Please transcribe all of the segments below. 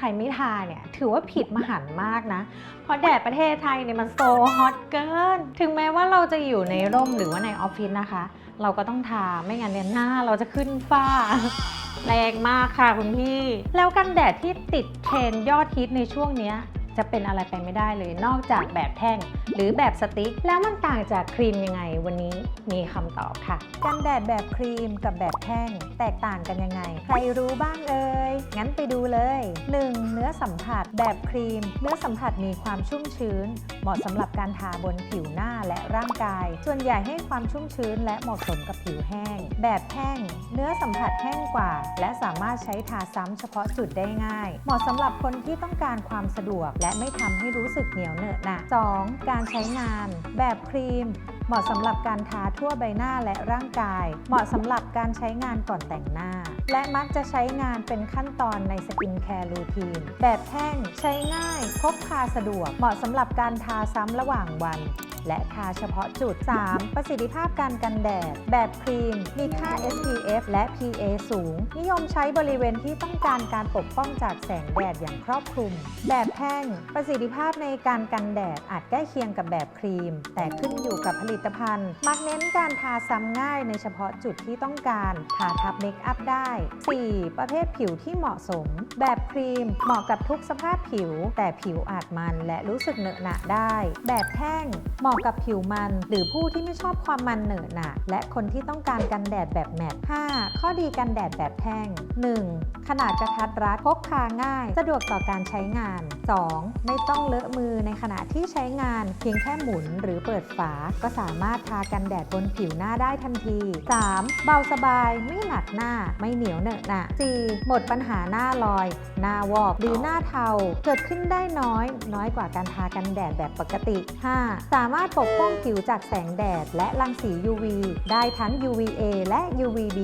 ใครไม่ทาเนี่ยถือว่าผิดมหันต์มากนะ เพราะแดดประเทศไทยเนี่ยมันโซฮอตเกิน ถึงแม้ว่าเราจะอยู่ในร่มหรือว่าในออฟฟิศนะคะ เราก็ต้องทาไม่งั้นเนี่ยหน้าเราจะขึ้นฝ้าแรงมากค่ะคุณพี่ แล้วกันแดดที่ติดเทรนยอดฮิตในช่วงเนี้ย จะเป็นอะไรไปไม่ได้เลยนอกจากแบบแท่ง หรือแบบสติ๊ก แล้วมันต่างจากครีมยังไงวันนี้มีคำตอบค่ะ กันแดดแบบครีมกับแบบแท่ง แตกต่างกันยังไง ใครรู้บ้างเอ่ยงั้นไปดูเลย 1. เนื้อสัมผัสแบบครีม เนื้อสัมผัสมีความชุ่มชื้น เหมาะสำหรับการทาบนผิวหน้าและร่างกาย ส่วนใหญ่ให้ความชุ่มชื้นและเหมาะสมกับผิวแห้ง แบบแท่งเนื้อสัมผัสแห้งกว่า และสามารถใช้ทาซ้ำเฉพาะจุดได้ง่าย เหมาะสำหรับคนที่ต้องการความสะดวกและไม่ทำให้รู้สึกเหนียวเหนอะหนะ 2. การใช้งาน แบบครีม เหมาะสำหรับการทาทั่วใบหน้าและร่างกาย เหมาะสำหรับการใช้งานก่อนแต่งหน้า และมักจะใช้งานเป็นขั้นตอนในสกินแคร์รูทีน แบบแท่งใช้ง่ายพกพาสะดวก เหมาะสำหรับการทาซ้ำระหว่างวัน และทาเฉพาะจุด 3. ประสิทธิภาพการกันแดด แบบครีม มีค่า SPF และ PA สูง นิยมใช้บริเวณที่ต้องการการปกป้องจากแสงแดดอย่างครอบคลุม แบบแท่ง ประสิทธิภาพในการกันแดดอาจใกล้เคียงกับแบบครีม แต่ขึ้นอยู่กับผลิตภัณฑ์ มักเน้นการทาซ้ำง่ายในเฉพาะจุดที่ต้องการ ทาทับเมคอัพได้ 4. ประเภทผิวที่เหมาะสม แบบครีม เหมาะกับทุกสภาพผิว แต่ผิวอาจมันและรู้สึกเหนอะหนะได้ แบบแท่งเหมาะาะกับผิวมัน หรือผู้ที่ไม่ชอบความมันเหนอะหนะและคนที่ต้องการกันแดดแบบแมตต์ 5. ข้อดีกันแดดแบบแท่ง 1. ขนาดกระทัดรัดพกพาง่าย สะดวกต่อการใช้งาน 2. ไม่ต้องเลอะมือในขณะที่ใช้งาน เพียงแค่หมุนหรือเปิดฝา ก็สามารถทากันแดดบนผิวหน้าได้ทันที 3. เบาสบายไม่หนักหน้าไม่เหนียวเหนอะหนะ 4. หมดปัญหาหน้าลอย หน้าวอกหรือหน้าเทา เกิดขึ้นได้น้อย น้อยกว่าการทากันแดดแบบปกติ 5. สามารถปกป้องผิวจากแสงแดด และรังสี UV ได้ทั้ง UVA และ UVB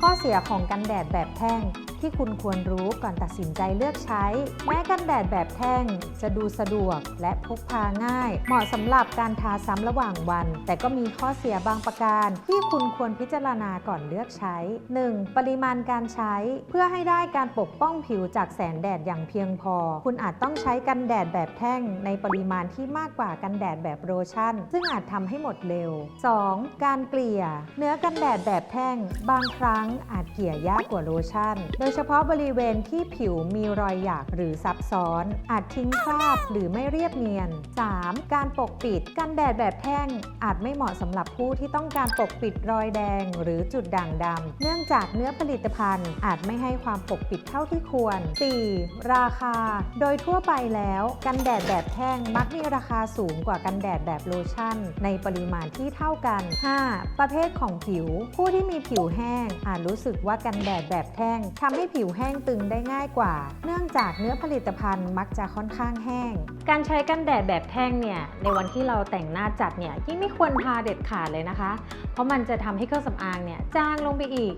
ข้อเสียของกันแดดแบบแท่ง ที่คุณควรรู้ก่อนตัดสินใจเลือกใช้ แม้กันแดดแบบแท่ง จะดูสะดวกและพกพาง่าย เหมาะสำหรับการทาซ้ำระหว่างวัน แต่ก็มีข้อเสียบางประการ ที่คุณควรพิจารณาก่อนเลือกใช้ 1. ปริมาณการใช้เพื่อให้ได้การปกป้องผิวจากแสงแดดอย่างเพียงพอ คุณอาจต้องใช้กันแดดแบบแท่ง ในปริมาณที่มากกว่ากันแดดแบบโลชั่น ซึ่งอาจทำให้หมดเร็ว 2. การเกลี่ย เนื้อกันแดดแบบแท่ง บางครั้งอาจเกลี่ยยากกว่าโลชั่น โดยเฉพาะบริเวณที่ผิวมีรอยหยักหรือซับซ้อน อาจทิ้งคราบหรือไม่เรียบเนียน 3. การปกปิดกันแดดแบบแท่ง อาจไม่เหมาะสำหรับผู้ที่ต้องการปกปิดรอยแดง หรือจุดด่างดำเนื่องจากเนื้อผลิตภัณฑ์ อาจไม่ให้ความปกปิดเท่าที่ควร 4. ราคา โดยทั่วไปแล้ว กันแดดแบบแท่งมักมีราคาสูงกว่ากันแดดแบบโลชั่น ในปริมาณที่เท่ากัน 5. ประเภทของผิว ผู้ที่มีผิวแห้ง อาจรู้สึกว่ากันแดดแบบแท่งทำให้ให้ผิวแห้งตึงได้ง่ายกว่า เนื่องจากเนื้อผลิตภัณฑ์มักจะค่อนข้างแห้ง การใช้กันแดดแบบแท่งเนี่ยในวันที่เราแต่งหน้าจัดเนี่ยยิ่งไม่ควรทาเด็ดขาดเลยนะคะ เพราะมันจะทำให้เครื่องสำอางเนี่ยจางลงไปอีก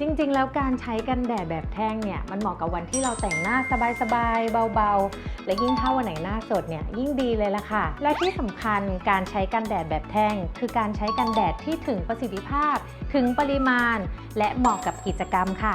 จริงๆ แล้วการใช้กันแดดแบบแท่งเนี่ยมันเหมาะกับวันที่เราแต่งหน้าสบายๆเบาๆ และยิ่งถ้าวันไหนหน้าสดเนี่ยยิ่งดีเลยละค่ะ และที่สำคัญการใช้กันแดดแบบแท่ง คือการใช้กันแดดที่ถึงประสิทธิภาพ ถึงปริมาณ และเหมาะกับกิจกรรมค่ะ